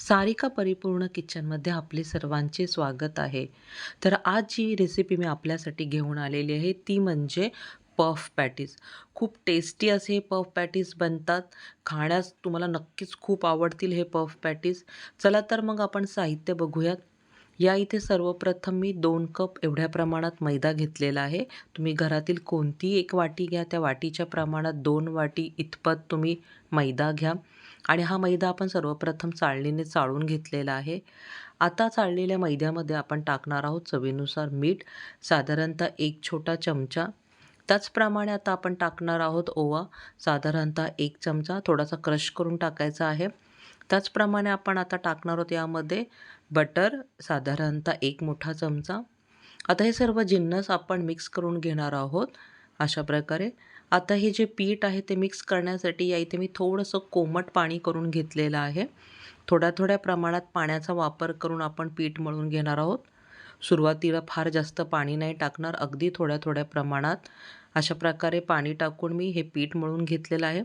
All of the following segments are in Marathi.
सारिका परिपूर्ण किचनमध्ये आपले सर्वांचे स्वागत आहे. तर आज जी रेसिपी मी आपल्यासाठी घेऊन आलेली आहे ती म्हणजे पफ पॅटीस खूप टेस्टी असे हे पफ पॅटीस बनतात. खाण्यास तुम्हाला नक्कीच खूप आवडतील हे पफ पॅटीस चला तर मग आपण साहित्य बघूयात. या इथे सर्वप्रथम मी दोन कप एवढ्या प्रमाणात मैदा घेतलेला आहे. तुम्ही घरातील कोणतीही एक वाटी घ्या त्या वाटीच्या प्रमाणात दोन वाटी इतपत तुम्ही मैदा घ्या. आणि हा मैदा आपण सर्वप्रथम चाळणीने चाळून घेतलेला आहे. आता चाळलेल्या मैद्यामध्ये आपण टाकणार आहोत चवीनुसार मीठ साधारणतः एक छोटा चमचा. त्याचप्रमाणे आता आपण टाकणार आहोत ओवा साधारणतः एक चमचा. थोडासा क्रश करून टाकायचा आहे. त्याचप्रमाणे आपण आता टाकणार आहोत यामध्ये बटर साधारणतः एक मोठा चमचा. आता हे सर्व जिन्नस आपण मिक्स करून घेणार आहोत अशा प्रकारे. आता हे जे पीठ आहे ते मिक्स करण्यासाठी या इथे मी थोडंसं कोमट पाणी करून घेतलेलं आहे. थोड्या थोड्या प्रमाणात पाण्याचा वापर करून आपण पीठ मळून घेणार आहोत. सुरुवातीला फार जास्त पाणी नाही टाकणार अगदी थोड्या थोड्या प्रमाणात. अशा प्रकारे पाणी टाकून मी हे पीठ मळून घेतलेलं आहे.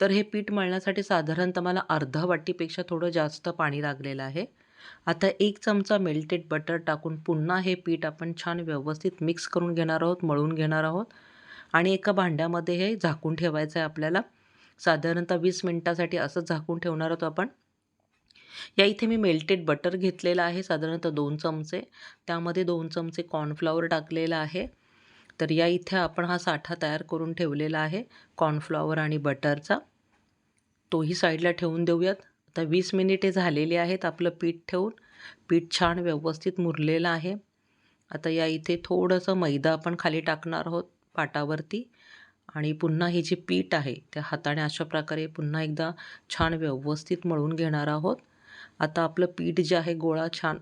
तर हे पीठ मळण्यासाठी साधारणतः मला अर्धा वाटीपेक्षा थोडं जास्त पाणी लागलेलं आहे. आता एक चमचा मेल्टेड बटर टाकून पुन्हा हे पीठ आपण छान व्यवस्थित मिक्स करून घेणार आहोत मळून घेणार आहोत. आणि एका भांड्यामध्ये हे झाकून ठेवायचं आहे आपल्याला. साधारणतः वीस मिनटासाठी असंच झाकून ठेवणार आहोत आपण. या इथे मी मेल्टेड बटर घेतलेलं आहे साधारणतः दोन चमचे. त्यामध्ये दोन चमचे कॉर्नफ्लॉवर टाकलेलं आहे. तर या इथे आपण हा साठा तयार करून ठेवलेला आहे कॉर्नफ्लॉवर आणि बटरचा तोही साईडला ठेवून देऊयात. आता वीस मिनिटे झालेली आहेत आपलं पीठ ठेवून. पीठ छान व्यवस्थित मुरलेलं आहे. आता या इथे थोडंसं मैदा आपण खाली टाकणार आहोत. पाटावरती आणि पुन्हा हे जे पीठ आहे त्या हाताने अशा प्रकारे पुन्हा एकदा छान व्यवस्थित मळून घेणार आहोत. आता आपलं पीठ जे आहे गोळा छान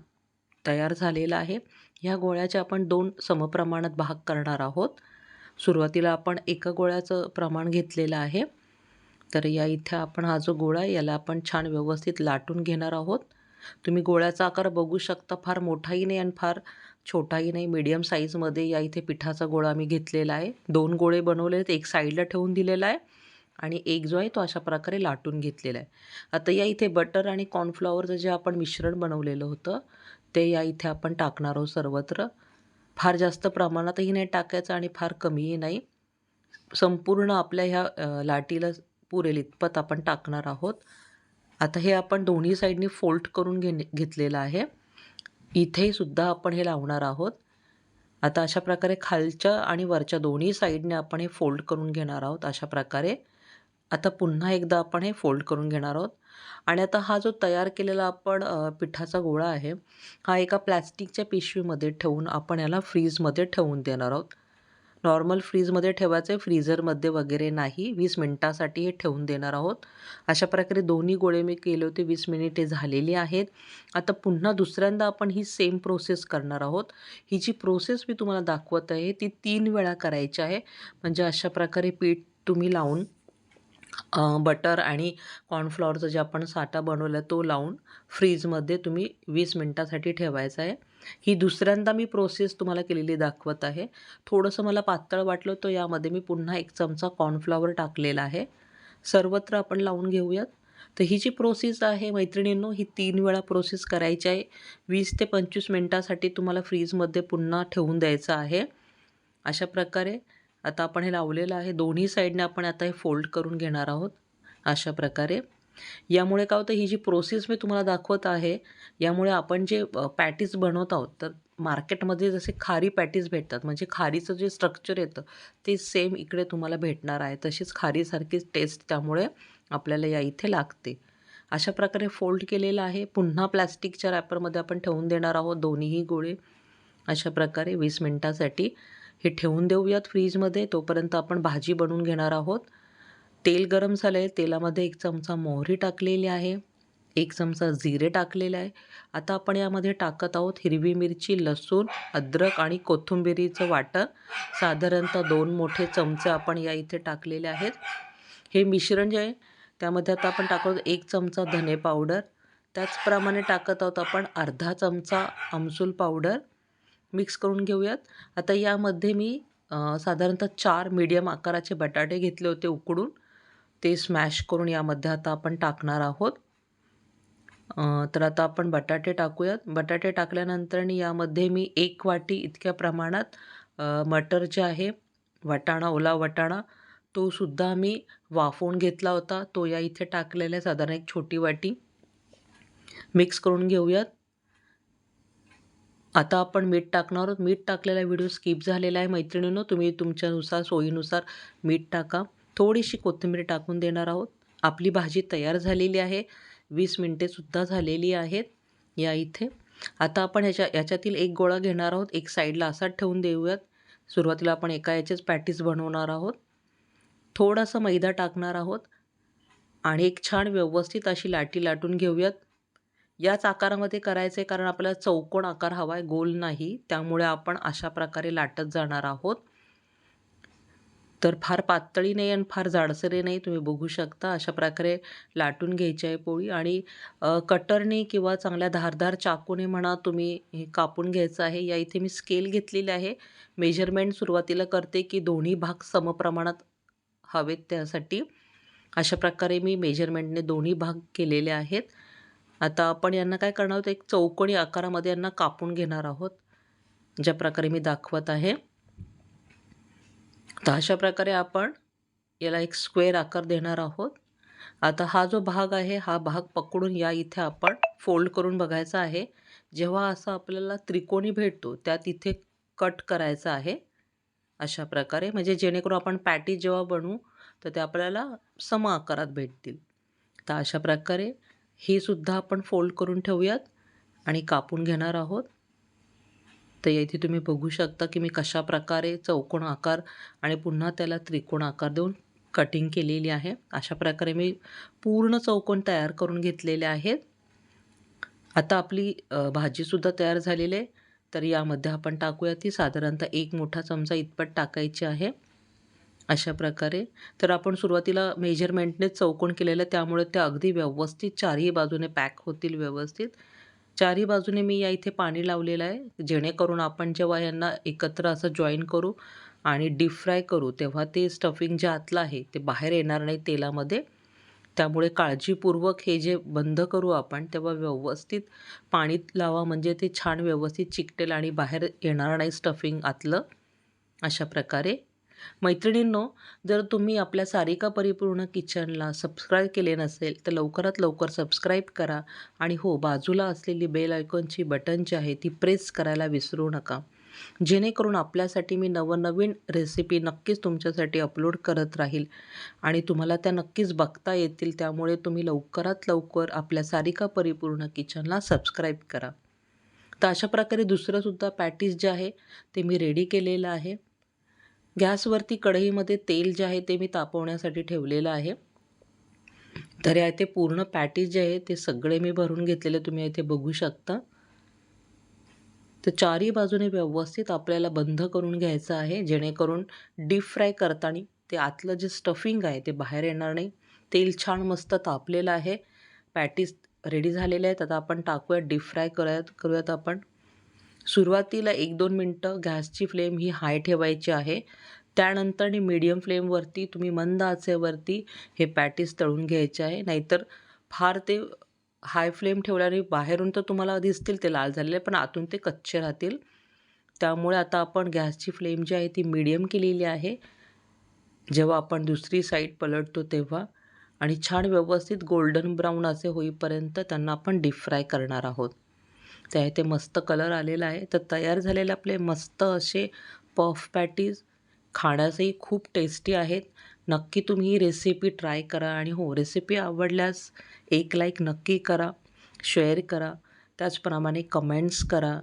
तयार झालेला आहे. ह्या गोळ्याचे आपण दोन समप्रमाणात भाग करणार आहोत. सुरुवातीला आपण एका गोळ्याचं प्रमाण घेतलेलं आहे. तर या इथे आपण हा जो गोळा आहे याला आपण छान व्यवस्थित लाटून घेणार आहोत. तुम्ही गोळ्याचा आकार बघू शकता फार मोठाही नाही आणि फार छोटाही नाही मीडियम साईजमध्ये या इथे पिठाचा गोळा मी घेतलेला आहे. दोन गोळे बनवले आहेत एक साईडला ठेवून दिलेला आहे आणि एक जो आहे तो अशा प्रकारे लाटून घेतलेला आहे. आता या इथे बटर आणि कॉर्नफ्लॉवरचं जे आपण मिश्रण बनवलेलं होतं ते या इथे आपण टाकणार आहोत सर्वत्र. फार जास्त प्रमाणातही नाही टाकायचं आणि फार कमीही नाही. संपूर्ण आपल्या ह्या लाटीला पुरेल इतपत आपण टाकणार आहोत. आता हे आपण दोन्ही साईडनी फोल्ड करून घेणे घेतलेलं आहे. इथे सुद्धा आपण हे लावणार आहोत. आता अशा प्रकारे खालच्या आणि वरच्या दोन्ही साईडने आपण हे फोल्ड करून घेणार आहोत अशा प्रकारे. आता पुन्हा एकदा आपण हे फोल्ड करून घेणार आहोत. आणि आता हा जो तयार केलेला आपण पिठाचा गोळा आहे हा एका प्लॅस्टिकच्या पिशवीमध्ये ठेवून आपण याला फ्रीजमध्ये ठेवून देणार आहोत. नॉर्मल फ्रीजमध्ये ठेवायचं आहे. फ्रीझरमध्ये वगैरे नाही. वीस मिनटासाठी हे ठेवून देणार आहोत. अशा प्रकारे दोन्ही गोळे मी केले होते. वीस मिनिटे झालेली आहेत. आता पुन्हा दुसऱ्यांदा आपण ही सेम प्रोसेस करणार आहोत. ही जी प्रोसेस मी तुम्हाला दाखवत आहे ती तीन वेळा करायची आहे. म्हणजे अशा प्रकारे पीठ तुम्ही लावून बटर आणि कॉर्नफ्लॉवरचा जे आपण साठा बनवला आहे तो लावून फ्रीजमध्ये तुम्ही वीस मिनटासाठी ठेवायचा आहे. ही दुसऱ्यांदा मी प्रोसेस तुम्हाला केलेली दाखवत आहे. थोडंसं मला पातळ वाटलं तर यामध्ये मी पुन्हा एक चमचा कॉर्नफ्लॉवर टाकलेला आहे. सर्वत्र आपण लावून घेऊयात. तर ही जी प्रोसेस आहे मैत्रिणींनो ही तीन वेळा प्रोसेस करायची आहे. वीस ते पंचवीस मिनटासाठी तुम्हाला फ्रीजमध्ये पुन्हा ठेवून द्यायचं आहे. अशा प्रकारे आता आपण हे लावलेलं आहे. दोन्ही साईडने आपण आता हे फोल्ड करून घेणार आहोत अशा प्रकारे. यामुळे काय होतं ही जी प्रोसेस मी तुम्हाला दाखवत आहे यामुळे आपण जे पॅटीस बनवत आहोत तर मार्केटमध्ये जसे खारी पॅटीस भेटतात म्हणजे खारीचं जे स्ट्रक्चर येतं ते सेम इकडे तुम्हाला भेटणार आहे. तशीच खारीसारखीच टेस्ट त्यामुळे आपल्याला या इथे लागते. अशा प्रकारे फोल्ड केलेलं आहे. पुन्हा प्लॅस्टिकच्या रॅपरमध्ये आपण ठेवून देणार आहोत दोन्हीही गोळे. अशा प्रकारे वीस मिनटासाठी हे ठेवून देऊयात फ्रीजमध्ये. तोपर्यंत आपण भाजी बनवून घेणार आहोत. तेल गरम झालं आहे तेलामध्ये एक चमचा मोहरी टाकलेली आहे. एक चमचा जिरे टाकलेलं आहे. आता आपण यामध्ये टाकत आहोत हिरवी मिरची लसूण अद्रक आणि कोथिंबिरीचं वाटण. साधारणतः दोन मोठे चमचे आपण या इथे टाकलेले आहेत. हे मिश्रण जे आहे त्यामध्ये आता आपण टाकत एक चमचा धने पावडर. त्याचप्रमाणे टाकत आहोत आपण अर्धा चमचा आमसूल पावडर. मिक्स करून घेऊयात आता यामध्ये मी साधारणतः चार मीडियम आकाराचे बटाटे घेतले होते उकडून ते स्मॅश करून यामध्ये आता आपण टाकणार आहोत तर आता आपण बटाटे टाकूयात. बटाटे टाकल्यानंतर यामध्ये मी एक वाटी इतक्या प्रमाणात मटर जे आहे, वाटाणा, ओला वाटाणा, तो सुद्धा मी वाफवून घेतला होता. तो या इथे टाकलेला आहे साधारण एक छोटी वाटी. मिक्स करून घेऊयात. आता आपण मीठ टाकणार आहोत. मीठ टाकलेला व्हिडिओ स्किप झालेला आहे मैत्रिणीनं तुम्ही तुमच्यानुसार, सोयीनुसार मीठ टाका. थोडीशी कोथिंबीर टाकून देणार आहोत. आपली भाजी तयार झालेली आहे. वीस मिनिटेसुद्धा झालेली आहेत या इथे. आता आपण ह्याच्या याच्यातील एक गोळा घेणार आहोत. एक साईडला असाच ठेवून देऊयात. सुरुवातीला आपण एका याचेच पॅटीस बनवणार आहोत. थोडासा मैदा टाकणार आहोत आणि एक छान व्यवस्थित अशी लाटी लाटून घेऊयात. याच आकारामध्ये करायचं आहे कारण आपल्याला चौकोन आकार हवा आहे, गोल नाही. त्यामुळे आपण अशा प्रकारे लाटत जाणार आहोत. तर फार पातळी नाही आणि फार जाडसरी नाही. तुम्ही बघू शकता अशा प्रकारे लाटून घ्यायची आहे पोळी आणि कटरने किंवा चांगल्या धारधार चाकूने म्हणा तुम्ही हे कापून घ्यायचं आहे. या इथे मी स्केल घेतलेली आहे. मेजरमेंट सुरुवातीला करते की दोन्ही भाग समप्रमाणात हवेत त्यासाठी. अशा प्रकारे मी मेजरमेंटने दोन्ही भाग केलेले आहेत. आता आपण यांना काय करणार आहोत, एक चौकोनी आकारामध्ये यांना कापून घेणार आहोत. ज्या प्रकारे मी दाखवत आहे. तर अशा प्रकारे आपण याला एक स्क्वेअर आकार देणार आहोत. आता हा जो भाग आहे, हा भाग पकडून या इथे आपण फोल्ड करून बघायचा आहे. जेव्हा असा आपल्याला त्रिकोणी भेटतो, त्यात इथे कट करायचा आहे. अशा प्रकारे म्हणजे जेणेकरून आपण पॅटी जेव्हा बनवू, तर ते आपल्याला सम आकारात भेटतील. तर अशा प्रकारे हे सुद्धा आपण फोल्ड करून ठेवूयात आणि कापून घेणार आहोत. तर इथे तुम्ही बघू शकता की मी कशा प्रकारे चौकोन आकार आणि पुन्हा त्याला त्रिकोण आकार देऊन कटिंग केलेली आहे. अशा प्रकारे मी पूर्ण चौकोन तयार करून घेतलेले आहेत. आता आपली भाजीसुद्धा तयार झालेली आहे. तर यामध्ये आपण टाकूया ती साधारणतः एक मोठा चमचा इतपत टाकायची आहे. अशा प्रकारे. तर आपण सुरुवातीला मेजरमेंटनेच चौकोन केलेलं आहे त्यामुळे ते अगदी व्यवस्थित चारही बाजूने पॅक होतील व्यवस्थित. चारही बाजूने मी या इथे पाणी लावलेलं आहे. जेणेकरून आपण जेव्हा यांना एकत्र असं जॉईन करू आणि डीप फ्राय करू, तेव्हा ते स्टफिंग जे आतलं आहे, ते बाहेर येणार नाही तेलामध्ये. त्यामुळे काळजीपूर्वक हे जे बंद करू आपण, तेव्हा व्यवस्थित पाणी लावा म्हणजे ते छान व्यवस्थित चिकटेल आणि बाहेर येणार नाही स्टफिंग आतलं. अशा प्रकारे. मैत्रिणींनो, जर तुम्ही आपल्या सारिका परिपूर्ण किचनला सबस्क्राईब केले नसेल, तर लवकरात लवकर सबस्क्राईब करा आणि हो, बाजूला असलेली बेल आयकॉनची बटन जी आहे, ती प्रेस करायला विसरू नका. जेणेकरून आपल्यासाठी मी नवनवीन रेसिपी नक्कीच तुमच्यासाठी अपलोड करत राहील आणि तुम्हाला त्या नक्कीच बघता येतील. त्यामुळे तुम्ही लवकरात लवकर आपल्या सारिका परिपूर्ण किचनला सबस्क्राईब करा. तर अशा प्रकारे दुसरंसुद्धा पॅटीस जे आहे, ते मी रेडी केलेलं आहे. गॅसवरती कढईमध्ये तेल जे आहे, ते मी तापवण्यासाठी ठेवलेलं आहे. तर या इथे पूर्ण पॅटीस जे आहे, ते सगळे मी भरून घेतलेले तुम्ही इथे बघू शकता. तर चारही बाजूने व्यवस्थित आपल्याला बंद करून घ्यायचं आहे. जेणेकरून डीप फ्राय करताना ते आतलं जे स्टफिंग आहे, ते बाहेर येणार नाही. तेल छान मस्त तापलेलं आहे. पॅटीस रेडी झालेले आहेत. आता आपण टाकूयात डीप फ्राय करूयात करूयात आपण. सुरुवातीला एक दोन मिनटं गॅसची फ्लेम ही हाय ठेवायची आहे. त्यानंतर मीडियम फ्लेमवरती तुम्ही मंद आचेवरती हे पॅटीस तळून घ्यायचे आहे. नाहीतर फार ते हाय फ्लेम ठेवल्याने बाहेरून तर तुम्हाला दिसतील ते लाल झालेले, पण आतून ते कच्चे राहतील. त्यामुळे आता आपण गॅसची फ्लेम जी आहे, ती मीडियम केलेली आहे. जेव्हा आपण दुसरी साईड पलटतो तेव्हा आणि छान व्यवस्थित गोल्डन ब्राऊन असे होईपर्यंत त्यांना आपण डीप फ्राय करणार आहोत. त्या इथे मस्त कलर आलेला आहे. तर तयार झालेले आपले मस्त असे पफ पॅटीज खाण्यासही खूप टेस्टी आहेत. नक्की तुम्ही ही रेसिपी ट्राय करा आणि हो, रेसिपी आवडल्यास एक लाईक नक्की करा, शेअर करा. त्याचप्रमाणे कमेंट्स करा